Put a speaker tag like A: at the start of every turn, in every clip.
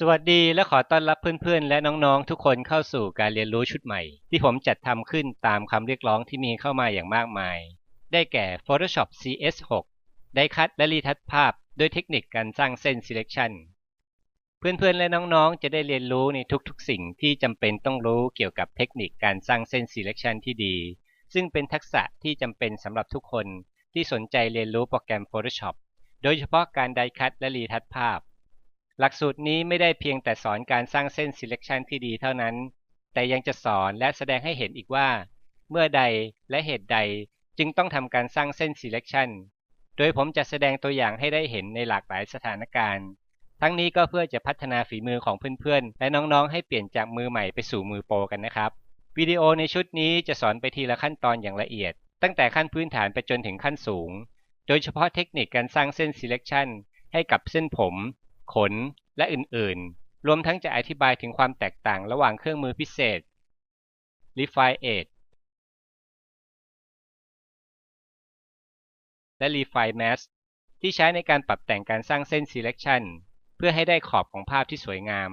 A: สวัสดีและขอต้อนรับเพื่อนๆ และน้องๆ ทุกคนเข้าสู่การเรียนรู้ชุดใหม่ ที่ผมจัดทำขึ้นตามคำเรียกร้องที่มีเข้ามาอย่างมากมาย ได้แก่ Photoshop CS6 ได้คัดและรีทัชภาพด้วยเทคนิคการสร้างเส้น Selection เพื่อนๆ และน้องๆ จะได้เรียนรู้ในทุกๆ สิ่งที่จำเป็นต้องรู้เกี่ยวกับเทคนิคการสร้างเส้น Selection ที่ดี ซึ่งเป็นทักษะที่จำเป็นสำหรับทุกคนที่สนใจเรียนรู้โปรแกรม Photoshop โดยเฉพาะการไดคัดและรีทัชภาพ หลักสูตรนี้ไม่ได้เพียงแต่สอนการสร้างเส้น selection ที่ดีเท่านั้น แต่ยังจะสอนและแสดงให้เห็นอีกว่า เมื่อใดและเหตุใดจึงต้องทำการสร้างเส้น selection โดยผมจะแสดงตัวอย่างให้ได้เห็นในหลากหลายสถานการณ์ ทั้งนี้ก็เพื่อจะพัฒนาฝีมือของเพื่อนๆ และน้องๆ ให้เปลี่ยนจากมือใหม่ไปสู่มือโปรกันนะครับ วิดีโอในชุดนี้จะสอนไปทีละขั้นตอนอย่างละเอียด ตั้งแต่ขั้นพื้นฐานไปจนถึงขั้นสูง โดยเฉพาะเทคนิคการสร้างเส้น selection ให้กับเส้นผม ขน และอื่นๆ รวมทั้งจะอธิบายถึงความแตกต่างระหว่างเครื่องมือพิเศษ Refine Edge และ Refine Mask ที่ใช้ในการปรับแต่งการสร้างเส้น Selection เพื่อให้ได้ขอบของภาพที่สวยงาม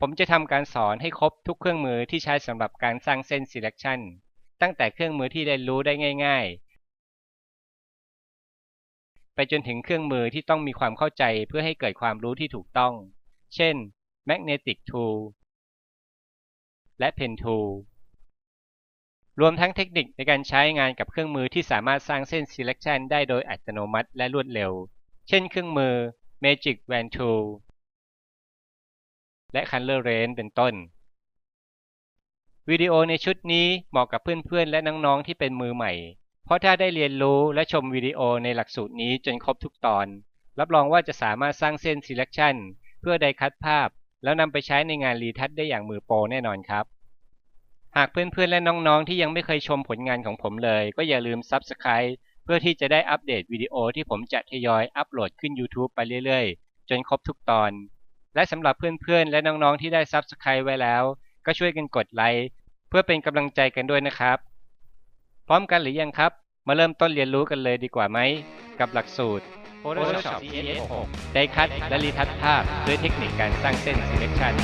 A: ผมจะทำการสอนให้ครบทุกเครื่องมือที่ใช้สำหรับการสร้างเส้น Selection ตั้งแต่เครื่องมือที่ได้รู้ได้ง่ายๆ ไปจนถึงเครื่องมือที่ต้องมีความเข้าใจเพื่อให้เกิดความรู้ที่ถูกต้อง เช่น Magnetic Tool และ Pen Tool รวมทั้งเทคนิคในการใช้งานกับเครื่องมือที่สามารถสร้างเส้น Selection ได้โดยอัตโนมัติและรวดเร็ว เช่นเครื่องมือ Magic Wand Tool และ Color Range เป็นต้น วิดีโอในชุดนี้เหมาะกับเพื่อนๆ และน้องๆ ที่เป็นมือใหม่ เพราะถ้าได้เรียนรู้และชมวิดีโอในหลักสูตรนี้จนครบทุกตอน รับรองว่าจะสามารถสร้างเส้น Selection เพื่อไดคัดภาพ แล้วนำไปใช้ในงานรีทัชได้อย่างมือโปรแน่นอนครับ หากเพื่อนๆและน้องๆ ที่ยังไม่เคยชมผลงานของผมเลย ก็อย่าลืม Subscribe เพื่อที่จะได้อัปเดตวิดีโอที่ผมจะทยอยอัปโหลดขึ้น YouTube ไปเรื่อยๆ จนครบทุกตอน และสำหรับเพื่อนๆ และน้องๆ ที่ได้ Subscribe ไว้แล้ว ก็ช่วยกันกดไลค์เพื่อเป็นกำลังใจกันด้วยนะครับ พร้อมกันหรือยังครับ มาเริ่มต้นเรียนรู้กันเลยดีกว่าไหม กับหลักสูตร Photoshop CS6 ได้คัดและรีทัชภาพด้วยเทคนิคการสร้างเส้น Selection